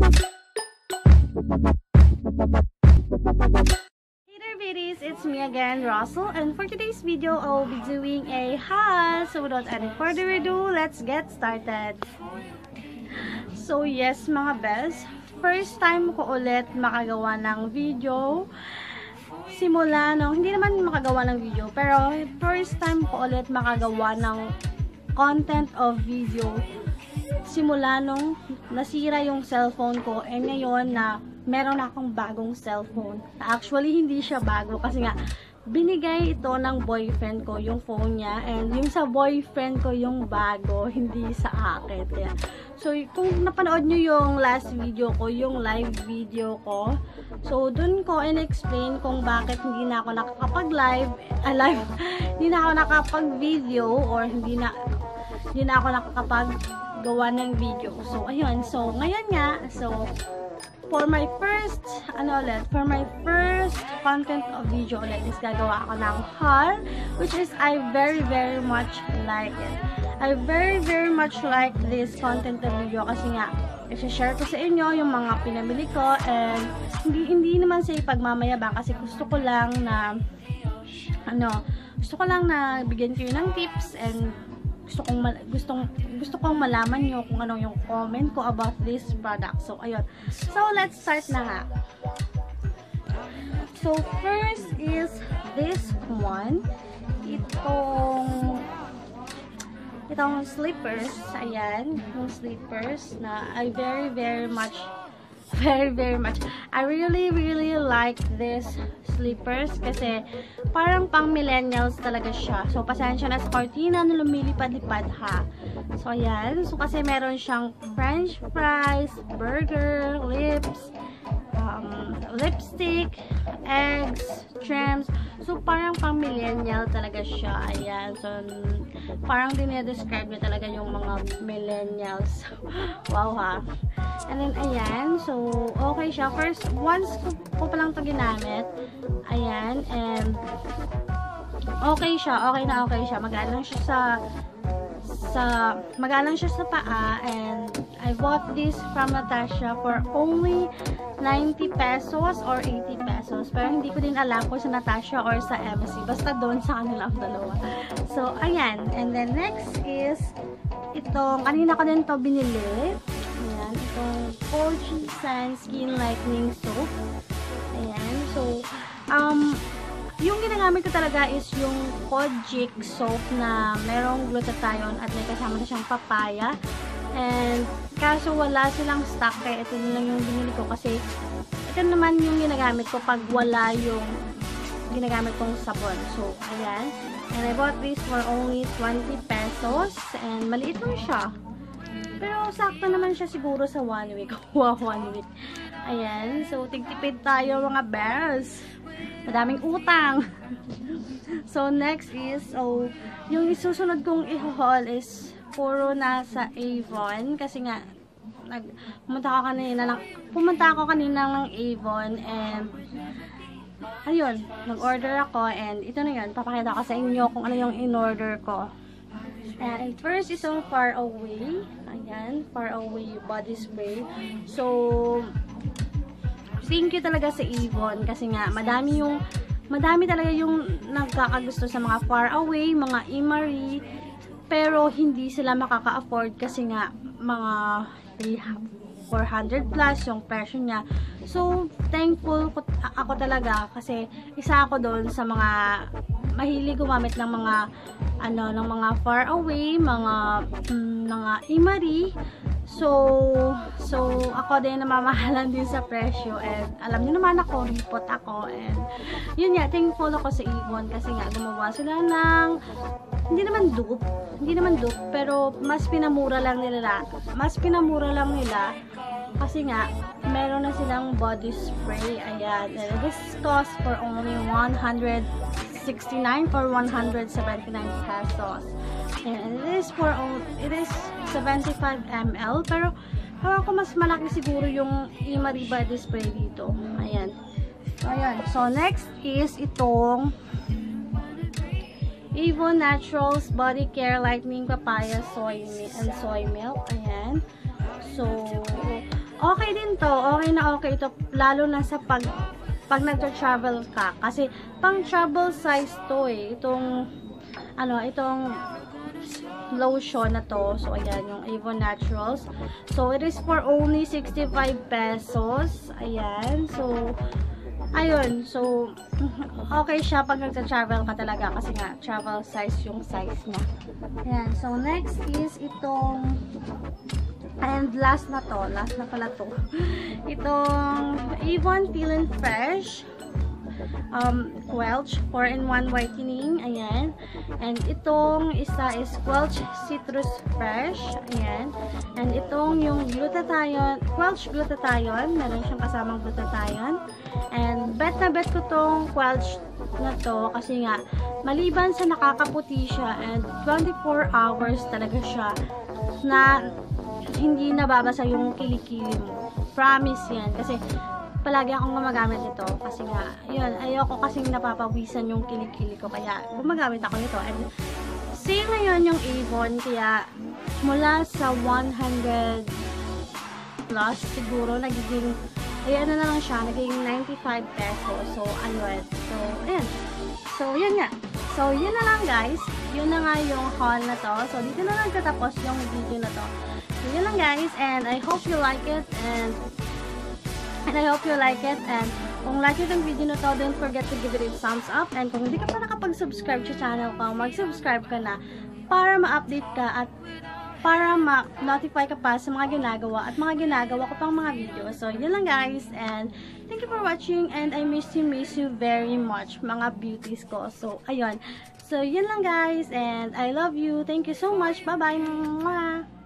Hey there it's me again, Russell, and for today's video, I will be doing a haul. So without any further ado, let's get started. So yes mga best, first time ko ulit makagawa ng video. Simula no, hindi naman makagawa ng video, pero first time ko ulit makagawa ng content of video simula nung nasira yung cellphone ko and ngayon na meron akong bagong cellphone. Actually, hindi siya bago kasi nga binigay ito ng boyfriend ko yung phone niya and yung sa boyfriend ko yung bago, hindi sa akin. Kaya, so, kung napanood nyo yung last video ko, yung live video ko, so, dun ko in-explain kung bakit hindi na ako nakakapag-live, uh, live, hindi na ako nakapag-video or hindi na hindi na ako nakakapag gawa ng video. So, ayun. So, ngayon nga, so, for my first, ano ulit, for my first content of video ulit is gagawa ako ng haul, which is I very, very much like it. I very, very much like this content of video kasi nga, i-share ko sa inyo yung mga pinamili ko and hindi, hindi naman sa ipagmamayabang kasi gusto ko lang na ano, gusto ko lang na bigyan kayo ng tips and gusto kong gustong gusto kong malaman niyo kung ano yung comment ko about this product. So ayun. So let's start na nga. So first is this one. Itong itong slippers. Ayan, yung slippers na I very very much very very much. I really really like this slippers kasi parang pang millennials talaga siya. So pasensya na sa cortina na lumilipad-lipad ha? So ayan. So kasi meron siyang french fries burger lips lipstick eggs trims so parang pang millennial talaga siya ayan so parang dinedescribe niya talaga yung mga millennials wow ha And then, ayan. So, okay siya. First, once ko, ko pa lang ito ginamit. Ayan. And, okay siya. Okay na okay siya. Magalang siya sa sa magalang siya sa paa and I bought this from Natasha for only 90 pesos or 80 pesos. Pero hindi ko din alam kung sa Natasha or sa MC. Basta doon sa kanilang dalawa. So, ayan. And then next is itong, kanina ko din to binili. Ayan, itong Kochi Sun Skin Lightening Soap. Ayan, so, um, ginagamit ko talaga is yung Kojic soap na merong glutathione at may kasama na siyang papaya. And, kaso wala silang stock kaya ito lang yung binili ko kasi ito naman yung ginagamit ko pag wala yung ginagamit kong sabon. So, ayan. And I bought this for only 20 pesos. And maliit lang siya. Pero sakto naman siya siguro sa one week. wow, one week. Ayan. So, tigtipid tayo mga bears. Madaming utang. so, next is, oh, yung isusunod kong i-haul is puro nasa Avon. Kasi nga, nag, pumunta ako kanina lang, pumunta ako kanina ng Avon and ayun, nag-order ako and ito na yun, papakita ko sa inyo kung ano yung in-order ko. And first is yung Far Away. Ayan, Far Away body spray. So, thank you talaga sa Avon kasi nga madami yung madami talaga yung nagkakagusto sa mga Far Away, mga Imari, pero hindi sila makaka-afford kasi nga mga 400 plus yung presyo niya. So, thankful ako talaga kasi isa ako doon sa mga mahilig gumamit ng mga ano ng mga far away, mga mm, mga imari. So, so ako din namamahalan din sa presyo and alam niyo naman ako, report ako and yun nga, thankful ako sa Avon kasi nga gumawa sila ng hindi naman dupe, hindi naman dupe, pero mas pinamura lang nila, mas pinamura lang nila kasi nga, meron na silang body spray. Ayan. And this cost for only 169 or 179 pesos. And it is for it is 75 ml. Pero, hawa ko mas malaki siguro yung Imari body spray dito. Ayan. Ayan. So, next is itong Avon Naturals Body Care Lightening Papaya Soy and Soy Milk. Ayan. So, okay din to. Okay na okay to. Lalo na sa pag pag nagtra-travel ka. Kasi pang travel size to eh. Itong ano, itong lotion na to. So, ayan, yung Avon Naturals. So, it is for only 65 pesos. Ayan. So, ayun. So, okay siya pag nagsa-travel ka talaga kasi nga, travel size yung size niya. Ayan. So, next is itong And last na to, last na pala to. Itong Avon Peel and Fresh um, Quelch 4-in-1 whitening. Ayan. And itong isa is Quelch Citrus Fresh. Ayan. And itong yung glutathione, Quelch glutathione. Meron siyang kasamang glutathione. And bet na bet ko tong Quelch na to kasi nga maliban sa nakakaputi siya and 24 hours talaga siya na hindi nababasa yung kilikili mo. Promise yan. Kasi palagi akong gumagamit nito kasi nga, yun, ayoko kasing napapawisan yung kilikili ko. Kaya gumagamit ako nito. And sale ngayon yung Avon. Kaya mula sa 100 plus siguro nagiging ayan na lang siya, nagiging 95 pesos. So ayun, so ayan. So yun nga, so yun na lang guys. Yun na nga yung haul na to. So dito na lang katapos yung video na to. So yun lang guys. And I hope you like it. And And I hope you like it. And kung like itong video na to, don't forget to give it a thumbs up. And kung hindi ka pa nakapag-subscribe sa channel ko, mag-subscribe ka na para ma-update ka at para ma-notify ka pa sa mga ginagawa at mga ginagawa ko pang mga video. So, yun lang guys. And thank you for watching. And I miss you, miss you very much, mga beauties ko. So, ayun. So, yun lang guys. And I love you. Thank you so much. Bye-bye.